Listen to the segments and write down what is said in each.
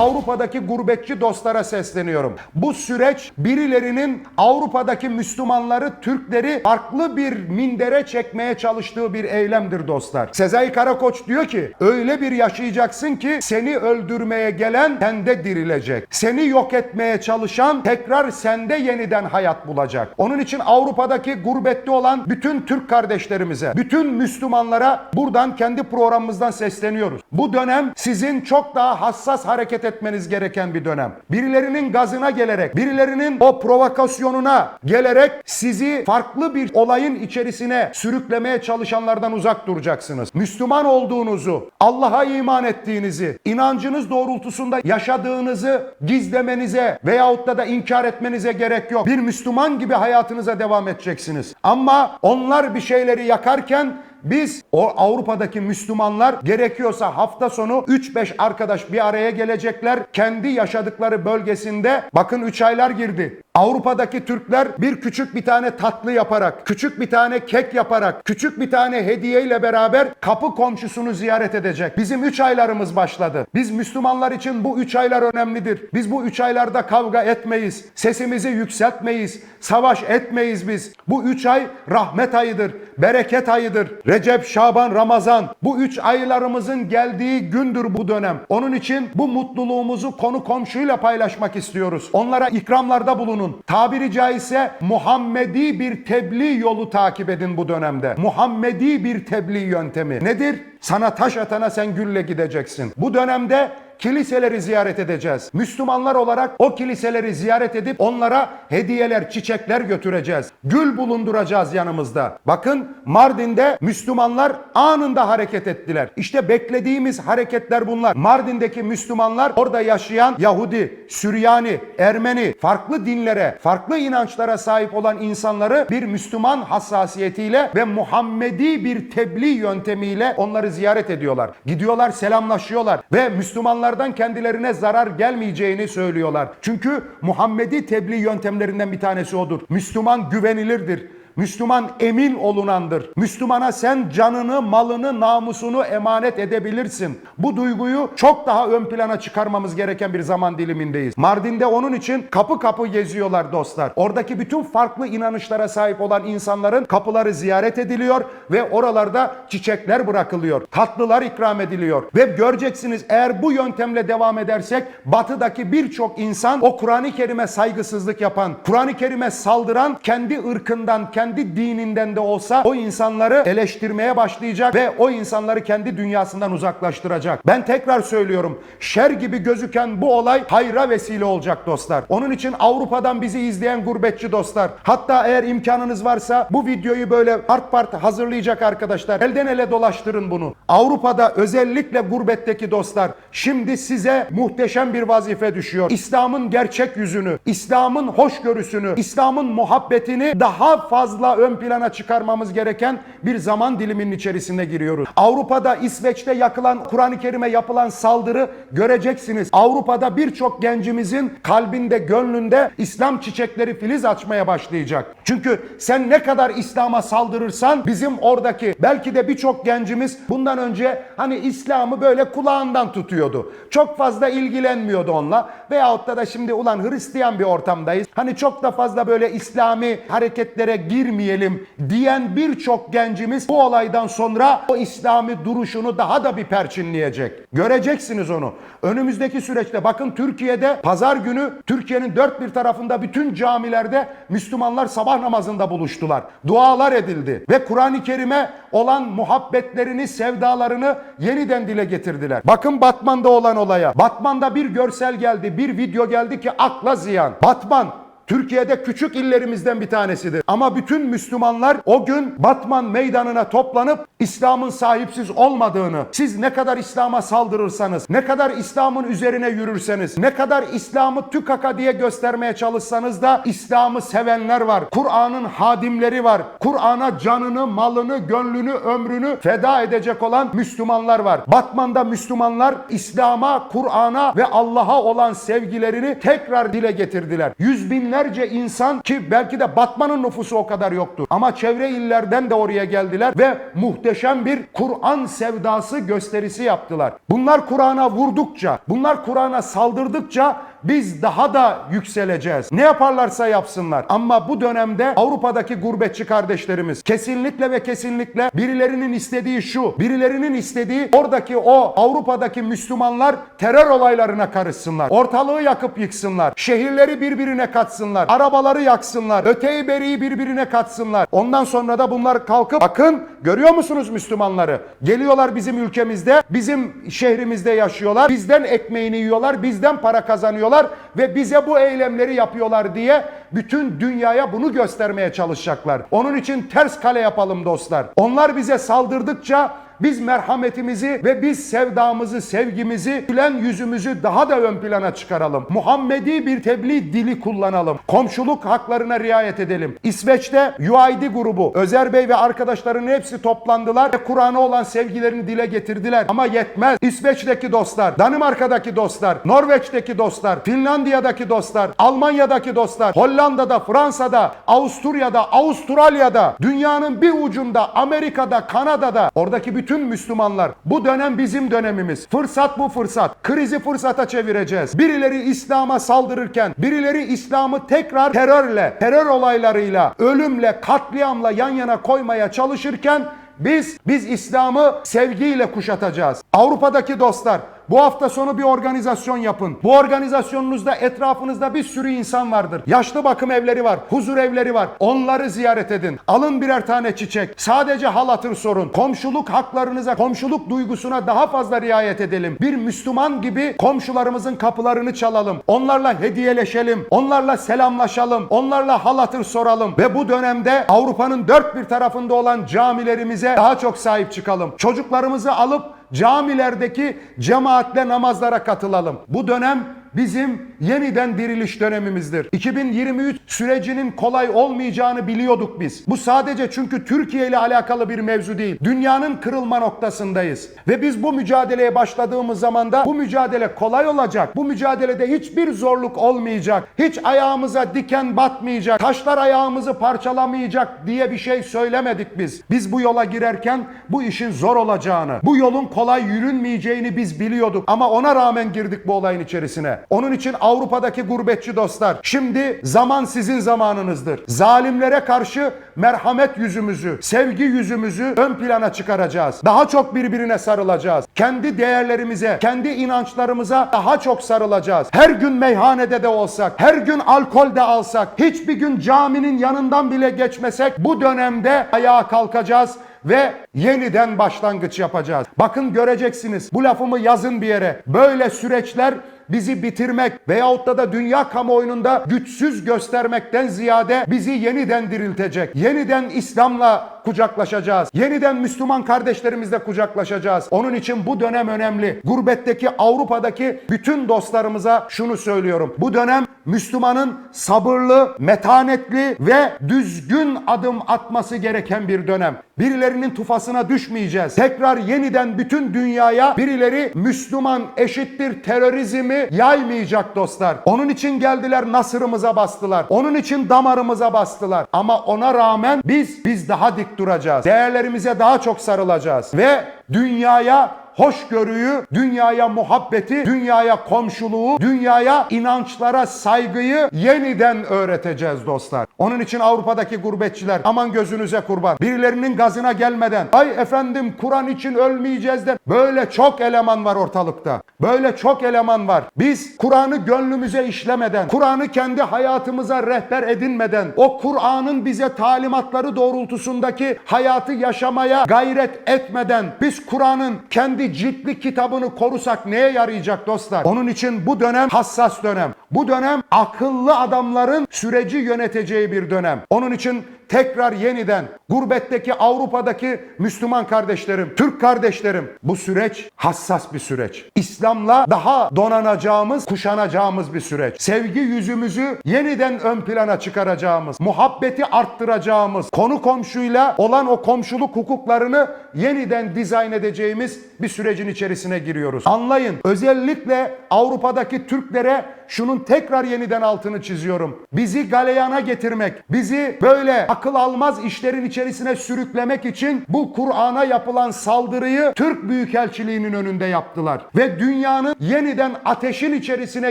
Avrupa'daki gurbetçi dostlara sesleniyorum. Bu süreç birilerinin Avrupa'daki Müslümanları, Türkleri farklı bir mindere çekmeye çalıştığı bir eylemdir dostlar. Sezai Karakoç diyor ki öyle bir yaşayacaksın ki seni öldürmeye gelen sende dirilecek. Seni yok etmeye çalışan tekrar sende yeniden hayat bulacak. Onun için Avrupa'daki gurbette olan bütün Türk kardeşlerimize, bütün Müslümanlara buradan kendi programımızdan sesleniyoruz. Bu dönem sizin çok daha hassas hareket etmeniz gereken bir dönem. Birilerinin gazına gelerek, birilerinin o provokasyonuna gelerek sizi farklı bir olayın içerisine sürüklemeye çalışanlardan uzak duracaksınız. Müslüman olduğunuzu, Allah'a iman ettiğinizi, inancınız doğrultusunda yaşadığınızı gizlemenize veyahut da da inkar etmenize gerek yok. Bir Müslüman gibi hayatınıza devam edeceksiniz. Ama onlar bir şeyleri yakarken biz o Avrupa'daki Müslümanlar gerekiyorsa hafta sonu 3-5 arkadaş bir araya gelecekler. Kendi yaşadıkları bölgesinde bakın 3 aylar girdi. Avrupa'daki Türkler bir küçük bir tane tatlı yaparak, küçük bir tane kek yaparak, küçük bir tane hediye ile beraber kapı komşusunu ziyaret edecek. Bizim 3 aylarımız başladı. Biz Müslümanlar için bu 3 aylar önemlidir. Biz bu 3 aylarda kavga etmeyiz. Sesimizi yükseltmeyiz. Savaş etmeyiz biz. Bu 3 ay rahmet ayıdır. Bereket ayıdır. Recep, Şaban, Ramazan. Bu 3 aylarımızın geldiği gündür bu dönem. Onun için bu mutluluğumuzu konu komşuyla paylaşmak istiyoruz. Onlara ikramlarda bulunun. Tabiri caizse Muhammedi bir tebliğ yolu takip edin bu dönemde. Muhammedi bir tebliğ yöntemi. Nedir? Sana taş atana sen gülle gideceksin. Bu dönemde kiliseleri ziyaret edeceğiz. Müslümanlar olarak o kiliseleri ziyaret edip onlara hediyeler, çiçekler götüreceğiz. Gül bulunduracağız yanımızda. Bakın Mardin'de Müslümanlar anında hareket ettiler. İşte beklediğimiz hareketler bunlar. Mardin'deki Müslümanlar orada yaşayan Yahudi, Süryani, Ermeni, farklı dinlere, farklı inançlara sahip olan insanları bir Müslüman hassasiyetiyle ve Muhammedi bir tebliğ yöntemiyle onları ziyaret ediyorlar. Gidiyorlar, selamlaşıyorlar ve Müslümanlar Müslümanlardan kendilerine zarar gelmeyeceğini söylüyorlar. Çünkü Muhammedi tebliğ yöntemlerinden bir tanesi odur. Müslüman güvenilirdir. Müslüman emin olunandır. Müslümana sen canını, malını, namusunu emanet edebilirsin. Bu duyguyu çok daha ön plana çıkarmamız gereken bir zaman dilimindeyiz. Mardin'de onun için kapı kapı geziyorlar dostlar. Oradaki bütün farklı inanışlara sahip olan insanların kapıları ziyaret ediliyor ve oralarda çiçekler bırakılıyor. Tatlılar ikram ediliyor. Ve göreceksiniz eğer bu yöntemle devam edersek batıdaki birçok insan o Kur'an-ı Kerim'e saygısızlık yapan, Kur'an-ı Kerim'e saldıran kendi ırkından, kendi dininden de olsa o insanları eleştirmeye başlayacak ve o insanları kendi dünyasından uzaklaştıracak. Ben tekrar söylüyorum. Şer gibi gözüken bu olay hayra vesile olacak dostlar. Onun için Avrupa'dan bizi izleyen gurbetçi dostlar. Hatta eğer imkanınız varsa bu videoyu böyle part part hazırlayacak arkadaşlar. Elden ele dolaştırın bunu. Avrupa'da özellikle gurbetteki dostlar şimdi size muhteşem bir vazife düşüyor. İslam'ın gerçek yüzünü, İslam'ın hoşgörüsünü, İslam'ın muhabbetini daha fazla ön plana çıkarmamız gereken bir zaman diliminin içerisine giriyoruz. Avrupa'da, İsveç'te yakılan, Kur'an-ı Kerim'e yapılan saldırı göreceksiniz. Avrupa'da birçok gencimizin kalbinde, gönlünde İslam çiçekleri filiz açmaya başlayacak. Çünkü sen ne kadar İslam'a saldırırsan bizim oradaki belki de birçok gencimiz bundan önce hani İslam'ı böyle kulağından tutuyordu. Çok fazla ilgilenmiyordu onunla. Veyahut da da şimdi ulan Hristiyan bir ortamdayız. Hani çok da fazla böyle İslami hareketlere girmeyelim diyen birçok gencimiz bu olaydan sonra o İslami duruşunu daha da bir perçinleyecek. Göreceksiniz onu. Önümüzdeki süreçte bakın Türkiye'de pazar günü Türkiye'nin dört bir tarafında bütün camilerde Müslümanlar sabah namazında buluştular. Dualar edildi ve Kur'an-ı Kerim'e olan muhabbetlerini, sevdalarını yeniden dile getirdiler. Bakın Batman'da olan olaya. Batman'da bir görsel geldi, bir video geldi ki akla ziyan. Batman Türkiye'de küçük illerimizden bir tanesidir. Ama bütün Müslümanlar o gün Batman meydanına toplanıp İslam'ın sahipsiz olmadığını, siz ne kadar İslam'a saldırırsanız, ne kadar İslam'ın üzerine yürürseniz, ne kadar İslam'ı tükaka diye göstermeye çalışsanız da İslam'ı sevenler var. Kur'an'ın hadimleri var. Kur'an'a canını, malını, gönlünü, ömrünü feda edecek olan Müslümanlar var. Batman'da Müslümanlar İslam'a, Kur'an'a ve Allah'a olan sevgilerini tekrar dile getirdiler. Yüz binler binlerce insan ki belki de Batman'ın nüfusu o kadar yoktur. Ama çevre illerden de oraya geldiler ve muhteşem bir Kur'an sevdası gösterisi yaptılar. Bunlar Kur'an'a vurdukça, bunlar Kur'an'a saldırdıkça biz daha da yükseleceğiz. Ne yaparlarsa yapsınlar. Ama bu dönemde Avrupa'daki gurbetçi kardeşlerimiz kesinlikle ve kesinlikle birilerinin istediği şu. Birilerinin istediği oradaki o Avrupa'daki Müslümanlar terör olaylarına karışsınlar. Ortalığı yakıp yıksınlar. Şehirleri birbirine katsınlar. Arabaları yaksınlar. Öteyi beriyi birbirine katsınlar. Ondan sonra da bunlar kalkıp bakın görüyor musunuz Müslümanları? Geliyorlar bizim ülkemizde, bizim şehrimizde yaşıyorlar. Bizden ekmeğini yiyorlar, bizden para kazanıyorlar ve bize bu eylemleri yapıyorlar diye bütün dünyaya bunu göstermeye çalışacaklar. Onun için ters kale yapalım dostlar. Onlar bize saldırdıkça biz merhametimizi ve biz sevdamızı, sevgimizi, gülen yüzümüzü daha da ön plana çıkaralım. Muhammedi bir tebliğ dili kullanalım. Komşuluk haklarına riayet edelim. İsveç'te UID grubu, Özer Bey ve arkadaşlarının hepsi toplandılar ve Kur'an'a olan sevgilerini dile getirdiler. Ama yetmez. İsveç'teki dostlar, Danimarka'daki dostlar, Norveç'teki dostlar, Finlandiya'daki dostlar, Almanya'daki dostlar, Hollanda'da, Fransa'da, Avusturya'da, Avustralya'da, dünyanın bir ucunda, Amerika'da, Kanada'da, oradaki bütün Müslümanlar bu dönem bizim dönemimiz. Fırsat bu fırsat. Krizi fırsata çevireceğiz. Birileri İslam'a saldırırken, birileri İslam'ı tekrar terörle, terör olaylarıyla, ölümle, katliamla yan yana koymaya çalışırken biz biz İslam'ı sevgiyle kuşatacağız. Avrupa'daki dostlar bu hafta sonu bir organizasyon yapın. Bu organizasyonunuzda etrafınızda bir sürü insan vardır. Yaşlı bakım evleri var, huzur evleri var. Onları ziyaret edin. Alın birer tane çiçek. Sadece hal hatır sorun. Komşuluk haklarınıza, komşuluk duygusuna daha fazla riayet edelim. Bir Müslüman gibi komşularımızın kapılarını çalalım. Onlarla hediyeleşelim. Onlarla selamlaşalım. Onlarla hal hatır soralım. Ve bu dönemde Avrupa'nın dört bir tarafında olan camilerimize daha çok sahip çıkalım. Çocuklarımızı alıp camilerdeki cemaatle namazlara katılalım. Bu dönem bizim yeniden diriliş dönemimizdir. 2023 sürecinin kolay olmayacağını biliyorduk biz. Bu sadece çünkü Türkiye ile alakalı bir mevzu değil. Dünyanın kırılma noktasındayız. Ve biz bu mücadeleye başladığımız zaman da bu mücadele kolay olacak. Bu mücadelede hiçbir zorluk olmayacak. Hiç ayağımıza diken batmayacak. Taşlar ayağımızı parçalamayacak diye bir şey söylemedik biz. Biz bu yola girerken bu işin zor olacağını, bu yolun kolay yürünmeyeceğini biz biliyorduk. Ama ona rağmen girdik bu olayın içerisine. Onun için Avrupa'daki gurbetçi dostlar, şimdi zaman sizin zamanınızdır. Zalimlere karşı merhamet yüzümüzü, sevgi yüzümüzü ön plana çıkaracağız. Daha çok birbirine sarılacağız. Kendi değerlerimize, kendi inançlarımıza daha çok sarılacağız. Her gün meyhanede de olsak, her gün alkol de alsak, hiçbir gün caminin yanından bile geçmesek bu dönemde ayağa kalkacağız ve yeniden başlangıç yapacağız. Bakın göreceksiniz. Bu lafımı yazın bir yere. Böyle süreçler bizi bitirmek veyahut da da dünya kamuoyunda güçsüz göstermekten ziyade bizi yeniden diriltecek. Yeniden İslam'la kucaklaşacağız. Yeniden Müslüman kardeşlerimizle kucaklaşacağız. Onun için bu dönem önemli. Gurbetteki Avrupa'daki bütün dostlarımıza şunu söylüyorum. Bu dönem Müslümanın sabırlı, metanetli ve düzgün adım atması gereken bir dönem. Birilerinin tufasına düşmeyeceğiz. Tekrar yeniden bütün dünyaya birileri Müslüman eşittir terörizmi yaymayacak dostlar. Onun için geldiler nasırımıza bastılar. Onun için damarımıza bastılar. Ama ona rağmen biz biz daha dik duracağız. Değerlerimize daha çok sarılacağız ve dünyaya hoşgörüyü, dünyaya muhabbeti, dünyaya komşuluğu, dünyaya inançlara saygıyı yeniden öğreteceğiz dostlar. Onun için Avrupa'daki gurbetçiler aman gözünüze kurban. Birilerinin gazına gelmeden ay efendim Kur'an için ölmeyeceğiz de böyle çok eleman var ortalıkta. Böyle çok eleman var. Biz Kur'an'ı gönlümüze işlemeden, Kur'an'ı kendi hayatımıza rehber edinmeden, o Kur'an'ın bize talimatları doğrultusundaki hayatı yaşamaya gayret etmeden, biz Kur'an'ın kendi ciltli kitabını korusak neye yarayacak dostlar? Onun için bu dönem hassas dönem. Bu dönem akıllı adamların süreci yöneteceği bir dönem. Onun için tekrar yeniden gurbetteki Avrupa'daki Müslüman kardeşlerim, Türk kardeşlerim bu süreç hassas bir süreç. İslam'la daha donanacağımız, kuşanacağımız bir süreç. Sevgi yüzümüzü yeniden ön plana çıkaracağımız, muhabbeti arttıracağımız, konu komşuyla olan o komşuluk hukuklarını yeniden dizayn edeceğimiz bir sürecin içerisine giriyoruz. Anlayın özellikle Avrupa'daki Türklere şunun tekrar yeniden altını çiziyorum. Bizi galeyana getirmek, bizi böyle akıl almaz işlerin içerisine sürüklemek için bu Kur'an'a yapılan saldırıyı Türk Büyükelçiliği'nin önünde yaptılar. Ve dünyanın yeniden ateşin içerisine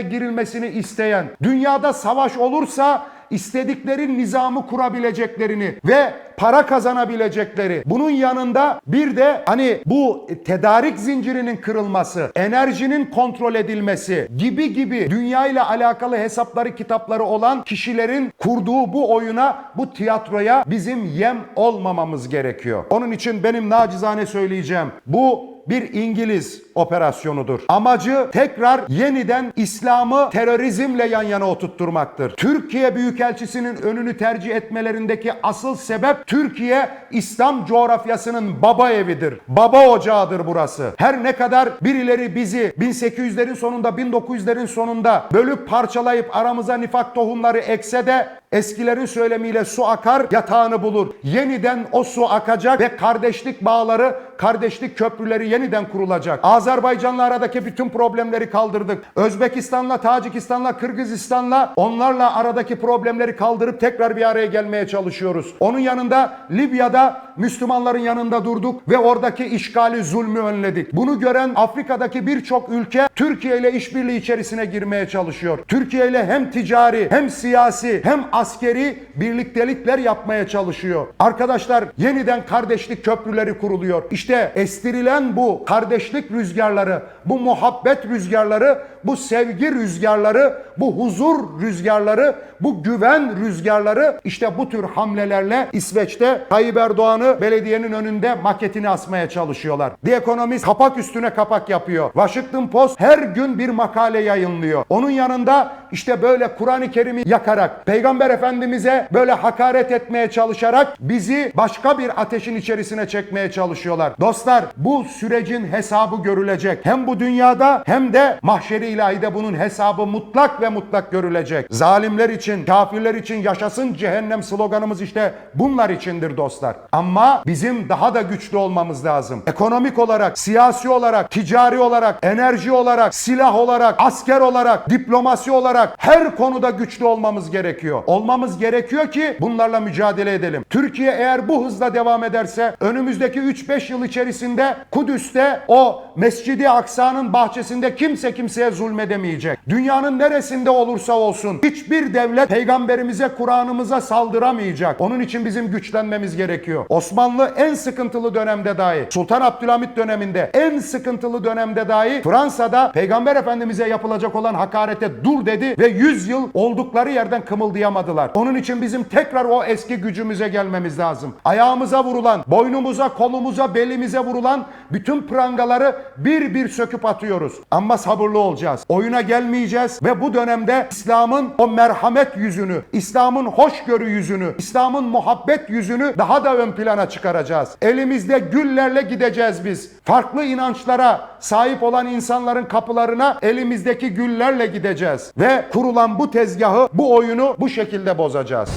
girilmesini isteyen, dünyada savaş olursa istedikleri nizamı kurabileceklerini ve para kazanabilecekleri. Bunun yanında bir de hani bu tedarik zincirinin kırılması, enerjinin kontrol edilmesi gibi gibi dünya ile alakalı hesapları kitapları olan kişilerin kurduğu bu oyuna, bu tiyatroya bizim yem olmamamız gerekiyor. Onun için benim nacizane söyleyeceğim bu bir İngiliz operasyonudur. Amacı tekrar yeniden İslam'ı terörizmle yan yana oturtturmaktır. Türkiye Büyükelçisi'nin önünü tercih etmelerindeki asıl sebep Türkiye İslam coğrafyasının baba evidir. Baba ocağıdır burası. Her ne kadar birileri bizi 1800'lerin sonunda 1900'lerin sonunda bölüp parçalayıp aramıza nifak tohumları ekse de Eskilerin söylemiyle su akar, yatağını bulur. Yeniden o su akacak ve kardeşlik bağları, kardeşlik köprüleri yeniden kurulacak. Azerbaycan'la aradaki bütün problemleri kaldırdık. Özbekistan'la, Tacikistan'la, Kırgızistan'la onlarla aradaki problemleri kaldırıp tekrar bir araya gelmeye çalışıyoruz. Onun yanında Libya'da Müslümanların yanında durduk ve oradaki işgali, zulmü önledik. Bunu gören Afrika'daki birçok ülke Türkiye ile işbirliği içerisine girmeye çalışıyor. Türkiye ile hem ticari, hem siyasi, hem askeri birliktelikler yapmaya çalışıyor. Arkadaşlar yeniden kardeşlik köprüleri kuruluyor. İşte estirilen bu kardeşlik rüzgarları, bu muhabbet rüzgarları, bu sevgi rüzgarları, bu huzur rüzgarları, bu güven rüzgarları işte bu tür hamlelerle İsveç'te Tayyip Erdoğan'ı belediyenin önünde maketini asmaya çalışıyorlar. The Economist kapak üstüne kapak yapıyor. Washington Post her gün bir makale yayınlıyor. Onun yanında işte böyle Kur'an-ı Kerim'i yakarak, Peygamber Efendimiz'e böyle hakaret etmeye çalışarak bizi başka bir ateşin içerisine çekmeye çalışıyorlar. Dostlar bu sürecin hesabı görülecek. Hem bu dünyada hem de mahşeri ilahide bunun hesabı mutlak ve mutlak görülecek. Zalimler için, kafirler için yaşasın cehennem sloganımız işte bunlar içindir dostlar. Ama bizim daha da güçlü olmamız lazım. Ekonomik olarak, siyasi olarak, ticari olarak, enerji olarak, silah olarak, asker olarak, diplomasi olarak her konuda güçlü olmamız gerekiyor. Olmamız gerekiyor ki bunlarla mücadele edelim. Türkiye eğer bu hızla devam ederse önümüzdeki 3-5 yıl içerisinde Kudüs'te o Mescidi Aksa'nın bahçesinde kimse kimseye zulmedemeyecek. Dünyanın neresinde olursa olsun hiçbir devlet peygamberimize, Kur'an'ımıza saldıramayacak. Onun için bizim güçlenmemiz gerekiyor. Osmanlı en sıkıntılı dönemde dahi, Sultan Abdülhamit döneminde en sıkıntılı dönemde dahi Fransa'da peygamber efendimize yapılacak olan hakarete dur dedi ve 100 yıl oldukları yerden kımıldayamadılar. Onun için bizim tekrar o eski gücümüze gelmemiz lazım. Ayağımıza vurulan, boynumuza, kolumuza, belimize vurulan bütün prangaları bir bir söküp atıyoruz. Ama sabırlı olacağız. Oyuna gelmeyeceğiz ve bu dönemde İslam'ın o merhamet yüzünü, İslam'ın hoşgörü yüzünü, İslam'ın muhabbet yüzünü daha da ön plana çıkaracağız. Elimizde güllerle gideceğiz biz. Farklı inançlara sahip olan insanların kapılarına elimizdeki güllerle gideceğiz ve kurulan bu tezgahı, bu oyunu bu şekilde bozacağız.